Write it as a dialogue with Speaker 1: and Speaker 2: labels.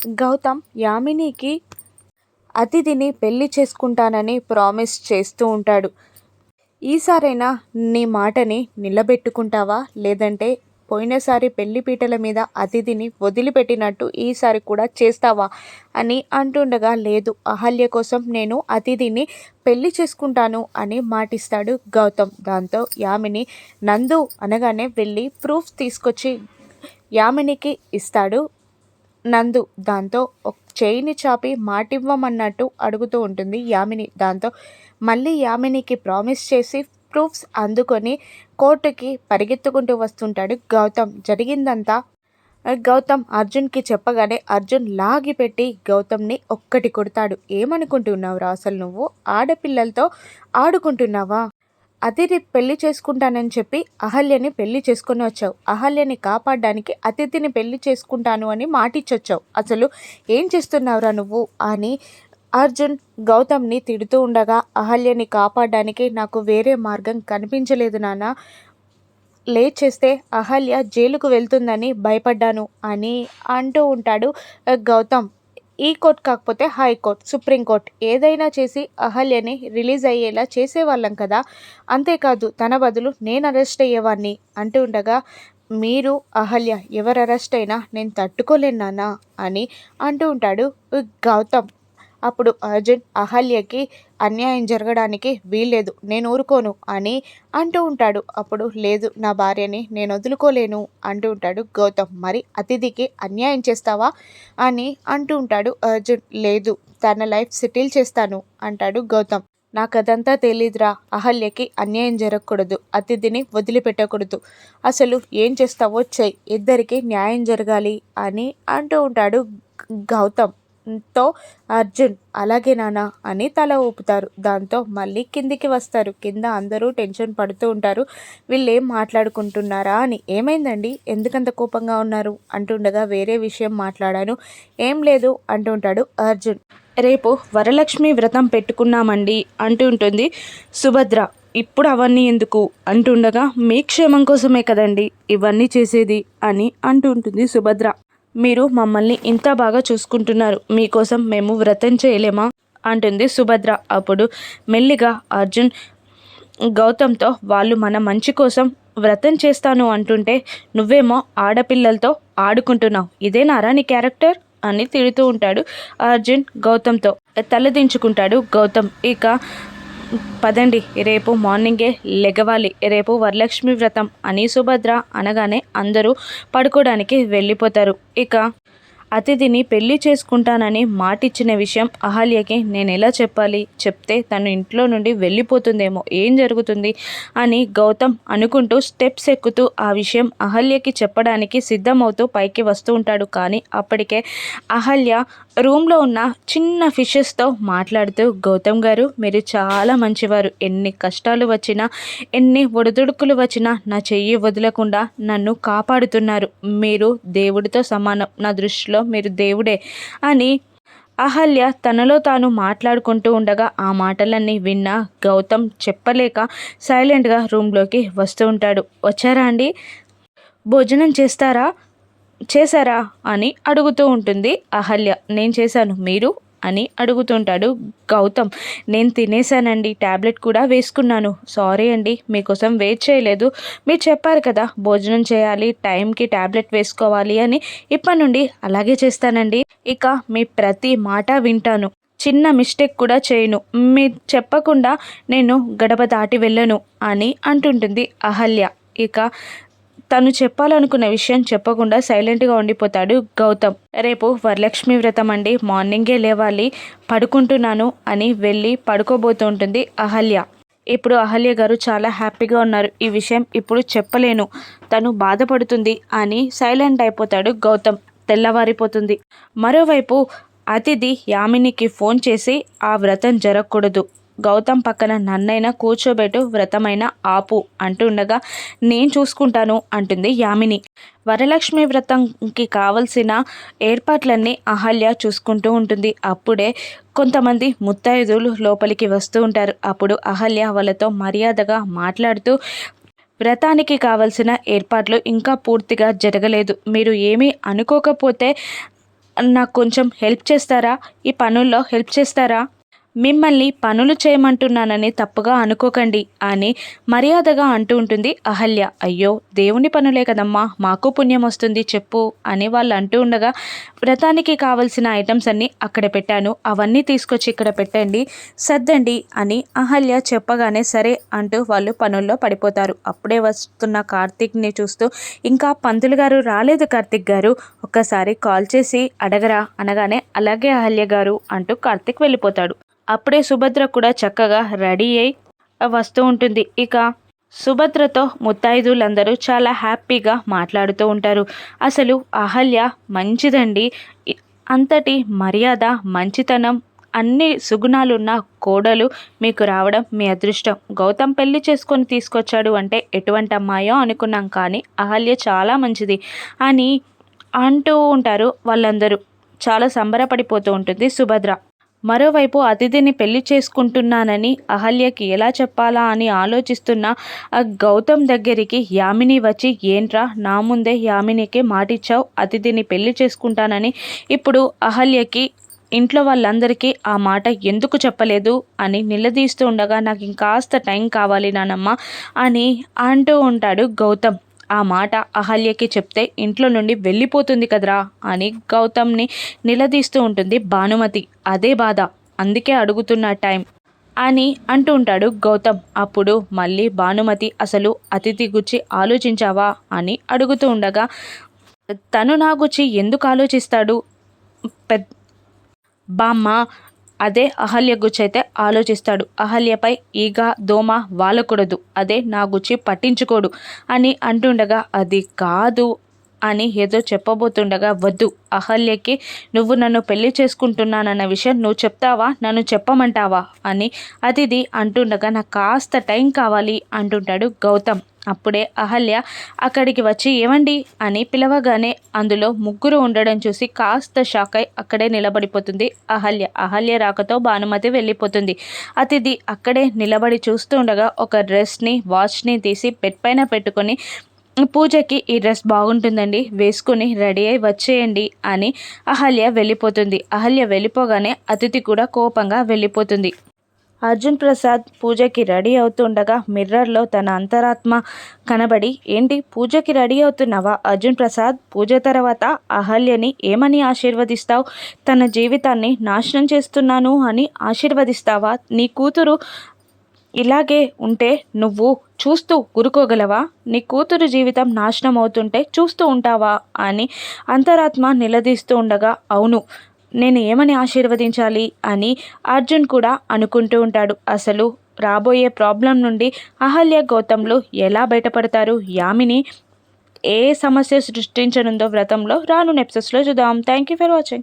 Speaker 1: గౌతమ్ యామినికి అతిథిని పెళ్ళి చేసుకుంటానని ప్రామిస్ చేస్తూ ఉంటాడు. ఈసారైనా నీ మాటని నిలబెట్టుకుంటావా? లేదంటే పోయినసారి పెళ్ళి పీటల మీద అతిథిని వదిలిపెట్టినట్టు ఈసారి కూడా చేస్తావా? అని అంటుండగా లేదు అహల్య కోసం నేను అతిథిని పెళ్ళి చేసుకుంటాను అని మాటిస్తాడు గౌతమ్. దాంతో యామిని నందు అనగానే వెళ్ళి ప్రూఫ్ తీసుకొచ్చి యామినికి ఇస్తాడు. నందు దాంతో ఒక చేయిని చాపి మాటివ్వమన్నట్టు అడుగుతూ ఉంటుంది యామిని. దాంతో మళ్ళీ యామినికి ప్రామిస్ చేసి ప్రూఫ్స్ అందుకొని కోర్టుకి పరిగెత్తుకుంటూ వస్తుంటాడు గౌతమ్. జరిగిందంతా గౌతమ్ అర్జున్కి చెప్పగానే అర్జున్ లాగిపెట్టి గౌతమ్ని ఒక్కటి కొడతాడు. ఏమనుకుంటున్నావురా అసలు నువ్వు? ఆడపిల్లలతో ఆడుకుంటున్నావా? అతిథి పెళ్ళి చేసుకుంటానని చెప్పి అహల్యని పెళ్ళి చేసుకుని వచ్చావు. అహల్యని కాపాడడానికి అతిథిని పెళ్ళి చేసుకుంటాను అని మాటిచ్చొచ్చావు. అసలు ఏం చేస్తున్నావురా నువ్వు? అని అర్జున్ గౌతమ్ని తిడుతూ ఉండగా అహల్యని కాపాడడానికి నాకు వేరే మార్గం కనిపించలేదు నాన్న. లేట్ చేస్తే అహల్య జైలుకు వెళ్తుందని భయపడ్డాను అని అంటూ ఉంటాడు గౌతమ్. ఈ కోర్ట్ కాకపోతే హైకోర్ట్ సుప్రీంకోర్టు ఏదైనా చేసి అహల్యని రిలీజ్ అయ్యేలా చేసేవాళ్ళం కదా. అంతేకాదు తన బదులు నేను అరెస్ట్ అయ్యేవాడిని అంటూ ఉండగా మీరు అహల్య ఎవరు అరెస్ట్ అయినా నేను తట్టుకోలేను నాన్న అని అంటూ ఉంటాడు గౌతమ్. అప్పుడు అర్జున్ అహల్యకి అన్యాయం జరగడానికి వీల్లేదు నేను ఊరుకోను అని అంటూ ఉంటాడు. అప్పుడు లేదు నా భార్యని నేను వదులుకోలేను అంటూ ఉంటాడు గౌతమ్. మరి అతిథికి అన్యాయం చేస్తావా అని అంటూ ఉంటాడు అర్జున్. లేదు తన లైఫ్ సెటిల్ చేస్తాను అంటాడు గౌతమ్. నాకు అదంతా తెలీదురా అహల్యకి అన్యాయం జరగకూడదు అతిథిని వదిలిపెట్టకూడదు. అసలు ఏం చేస్తావో చెయ్యి ఇద్దరికి న్యాయం జరగాలి అని అంటూ ఉంటాడు గౌతమ్. తో అర్జున్ అలాగే నానా అని తల ఊపుతారు. దాంతో మళ్ళీ కిందికి వస్తారు. కింద అందరూ టెన్షన్ పడుతూ ఉంటారు. వీళ్ళేం మాట్లాడుకుంటున్నారా అని. ఏమైందండి? ఎందుకంత కోపంగా ఉన్నారు? అంటుండగా వేరే విషయం మాట్లాడాను. ఏం లేదు అంటుంటాడు అర్జున్. రేపు వరలక్ష్మి వ్రతం పెట్టుకున్నామండి అంటుంటుంది సుభద్ర. ఇప్పుడు అవన్నీ ఎందుకు? అంటుండగా మీ క్షేమం కోసమే కదండి ఇవన్నీ చేసేది అని అంటుంటుంది సుభద్ర. మీరు మమ్మల్ని ఇంత బాగా చూసుకుంటున్నారు. మీకోసం మేము వ్రతం చేయలేమా? అంటుంది సుభద్ర. అప్పుడు మెల్లిగా అర్జున్ గౌతమ్తో వాళ్ళు మన మంచి కోసం వ్రతం చేస్తాను అంటుంటే నువ్వేమో ఆడపిల్లలతో ఆడుకుంటున్నావు. ఇదేనారా నీ క్యారెక్టర్? అని తిడుతూ ఉంటాడు అర్జున్ గౌతమ్తో. తలదించుకుంటాడు గౌతమ్. ఇక పదండి రేపు మార్నింగే లెగవాలి రేపు వరలక్ష్మి వ్రతం అని సుభద్ర అనగానే అందరూ పడుకోవడానికి వెళ్ళిపోతారు. ఇక అతిథిని పెళ్ళి చేసుకుంటానని మాటిచ్చిన విషయం అహల్యకి నేను ఎలా చెప్పాలి? చెప్తే తను ఇంట్లో నుండి వెళ్ళిపోతుందేమో ఏం జరుగుతుంది? అని గౌతమ్ అనుకుంటూ స్టెప్స్ ఎక్కుతూ ఆ విషయం అహల్యకి చెప్పడానికి సిద్ధమవుతూ పైకి వస్తూ ఉంటాడు. కానీ అప్పటికే అహల్య రూమ్లో ఉన్న చిన్న ఫిషెస్తో మాట్లాడుతూ గౌతమ్ గారు మీరు చాలా మంచివారు. ఎన్ని కష్టాలు వచ్చినా ఎన్ని ఒడిదుడుకులు వచ్చినా నా చెయ్యి వదలకుండా నన్ను కాపాడుతున్నారు. మీరు దేవుడితో సమానం. నా దృష్టిలో మీరు దేవుడే అని అహల్య తనలో తాను మాట్లాడుకుంటూ ఉండగా ఆ మాటలన్నీ విన్న గౌతమ్ చెప్పలేక సైలెంట్గా రూమ్లోకి వస్తూ ఉంటాడు. వచ్చారా అండి? భోజనం చేస్తారా? చేశారా అని అడుగుతూ ఉంటుంది అహల్య. నేను చేశాను మీరు? అని అడుగుతుంటాడు గౌతమ్. నేను తినేసానండి ట్యాబ్లెట్ కూడా వేసుకున్నాను. సారీ అండి మీకోసం వెయిట్ చేయలేదు. మీరు చెప్పారు కదా భోజనం చేయాలి టైంకి ట్యాబ్లెట్ వేసుకోవాలి అని. ఇప్పటి నుండి అలాగే చేస్తానండి. ఇక మీ ప్రతి మాట వింటాను. చిన్న మిస్టేక్ కూడా చేయను. మీ చెప్పకుండా నేను గడప దాటి వెళ్ళను అని అంటుంటుంది అహల్య. ఇక తను చెప్పాలనుకున్న విషయం చెప్పకుండా సైలెంట్గా ఉండిపోతాడు గౌతమ్. రేపు వరలక్ష్మి వ్రతం అండి. మార్నింగే లేవాలి. పడుకుంటున్నాను అని వెళ్ళి పడుకోబోతుంటుంది అహల్య. ఇప్పుడు అహల్య గారు చాలా హ్యాపీగా ఉన్నారు. ఈ విషయం ఇప్పుడు చెప్పలేను. తను బాధపడుతుంది అని సైలెంట్ అయిపోతాడు గౌతమ్. తెల్లవారిపోతుంది. మరోవైపు అతిథి యామినికి ఫోన్ చేసి ఆ వ్రతం జరగకూడదు. గౌతమ్ పక్కన నన్నైనా కూర్చోబెట్టు వ్రతమైన ఆపు అంటుండగా నేను చూసుకుంటాను అంటుంది యామిని. వరలక్ష్మి వ్రతంకి కావలసిన ఏర్పాట్లన్నీ అహల్య చూసుకుంటూ ఉంటుంది. అప్పుడే కొంతమంది ముత్తైదులు లోపలికి వస్తూ ఉంటారు. అప్పుడు అహల్య వాళ్ళతో మర్యాదగా మాట్లాడుతూ వ్రతానికి కావలసిన ఏర్పాట్లు ఇంకా పూర్తిగా జరగలేదు. మీరు ఏమీ అనుకోకపోతే నాకు కొంచెం హెల్ప్ చేస్తారా? ఈ పనుల్లో హెల్ప్ చేస్తారా? మిమ్మల్ని పనులు చేయమంటున్నానని తప్పుగా అనుకోకండి అని మర్యాదగా అంటూ ఉంటుంది అహల్య. అయ్యో దేవుని పనులే కదమ్మా మాకు పుణ్యం వస్తుంది చెప్పు అని వాళ్ళు అంటూ ఉండగా వ్రతానికి కావలసిన ఐటమ్స్ అన్నీ అక్కడ పెట్టాను అవన్నీ తీసుకొచ్చి ఇక్కడ పెట్టండి సర్దండి అని అహల్య చెప్పగానే సరే అంటూ వాళ్ళు పనుల్లో పడిపోతారు. అప్పుడే వస్తున్న కార్తీక్ని చూస్తూ ఇంకా పంతులు గారు రాలేదు కార్తీక్ గారు ఒక్కసారి కాల్ చేసి అడగరా అనగానే అలాగే అహల్య గారు అంటూ కార్తీక్ వెళ్ళిపోతాడు. అప్పుడే సుభద్ర కూడా చక్కగా రెడీ అయి వస్తూ ఉంటుంది. ఇక సుభద్రతో ముత్తైదులందరూ చాలా హ్యాపీగా మాట్లాడుతూ ఉంటారు. అసలు అహల్య మంచిదండి. అంతటి మర్యాద మంచితనం అన్ని సుగుణాలున్న కోడలు మీకు రావడం మీ అదృష్టం. గౌతమ్ పెళ్ళి చేసుకొని తీసుకొచ్చాడు అంటే ఎటువంటి అమ్మాయో అనుకున్నాం కానీ అహల్య చాలా మంచిది అని అంటూ ఉంటారు వాళ్ళందరూ. చాలా సంబరపడిపోతూ ఉంటుంది సుభద్ర. మరోవైపు అతిథిని పెళ్ళి చేసుకుంటున్నానని అహల్యకి ఎలా చెప్పాలా అని ఆలోచిస్తున్న ఆ గౌతమ్ దగ్గరికి యామిని వచ్చి ఏంట్రా నా ముందే యామినికి మాటిచ్చావు అతిథిని పెళ్ళి చేసుకుంటానని. ఇప్పుడు అహల్యకి ఇంట్లో వాళ్ళందరికీ ఆ మాట ఎందుకు చెప్పలేదు? అని నిలదీస్తూ ఉండగా నాకు ఇంకాస్త టైం కావాలి నానమ్మ అని అంటూ ఉంటాడు గౌతమ్. ఆ మాట అహల్యకి చెప్తే ఇంట్లో నుండి వెళ్ళిపోతుంది కదరా అని గౌతమ్ని నిలదీస్తూ ఉంటుంది భానుమతి. అదే బాధ. అందుకే అడుగుతున్న టైం అని అంటూ ఉంటాడు గౌతమ్. అప్పుడు మళ్ళీ భానుమతి అసలు అతిథి గుచ్చి ఆలోచించావా? అని అడుగుతూ ఉండగా తను నా గుచ్చి ఎందుకు ఆలోచిస్తాడు? పెద్ద బామ్మ అదే అహల్య గుచ్చైతే ఆలోచిస్తాడు. అహల్యపై ఈగ దోమ వాలకూడదు. అదే నా గుచ్చి పట్టించుకోడు అని అంటుండగా అది కాదు అని ఏదో చెప్పబోతుండగా వద్దు. అహల్యకి నువ్వు నన్ను పెళ్ళి చేసుకుంటున్నానన్న విషయం నువ్వు చెప్తావా? నన్ను చెప్పమంటావా? అని అతిథి అంటుండగా నాకు కాస్త టైం కావాలి అంటుంటాడు గౌతమ్. అప్పుడే అహల్య అక్కడికి వచ్చి ఏమండి? అని పిలవగానే అందులో ముగ్గురు ఉండడం చూసి కాస్త షాక్ అయి అక్కడే నిలబడిపోతుంది అహల్య. అహల్య రాకతో భానుమతి వెళ్ళిపోతుంది. అతిథి అక్కడే నిలబడి చూస్తూ ఉండగా ఒక డ్రెస్ని వాచ్ని తీసి బెడ్ పైన పెట్టుకొని పూజకి ఈ డ్రెస్ బాగుంటుందండి వేసుకుని రెడీ అయి వచ్చేయండి అని అహల్య వెళ్ళిపోతుంది. అహల్య వెళ్ళిపోగానే అతిథి కూడా కోపంగా వెళ్ళిపోతుంది. అర్జున్ ప్రసాద్ పూజకి రెడీ అవుతుండగా మిర్రర్లో తన అంతరాత్మ కనబడి ఏంటి పూజకి రెడీ అవుతున్నావా? అర్జున్ ప్రసాద్ పూజ తర్వాత అహల్యని ఏమని ఆశీర్వదిస్తావు? తన జీవితాన్ని నాశనం చేస్తున్నాను అని ఆశీర్వదిస్తావా? నీ కూతురు ఇలాగే ఉంటే నువ్వు చూస్తూ ఊరుకోగలవా నీ కూతురు జీవితం నాశనం అవుతుంటే చూస్తూ ఉంటావా? అని అంతరాత్మ నిలదీస్తూ ఉండగా అవును నేను ఏమని ఆశీర్వదించాలి అని అర్జున్ కూడా అనుకుంటూ ఉంటాడు. అసలు రాబోయే ప్రాబ్లం నుండి అహల్య గౌతంలు ఎలా బయటపడతారు? యామిని ఏ సమస్య సృష్టించనుందో వ్రతంలో రాను నెప్సెస్లో చూద్దాం. Thank you for watching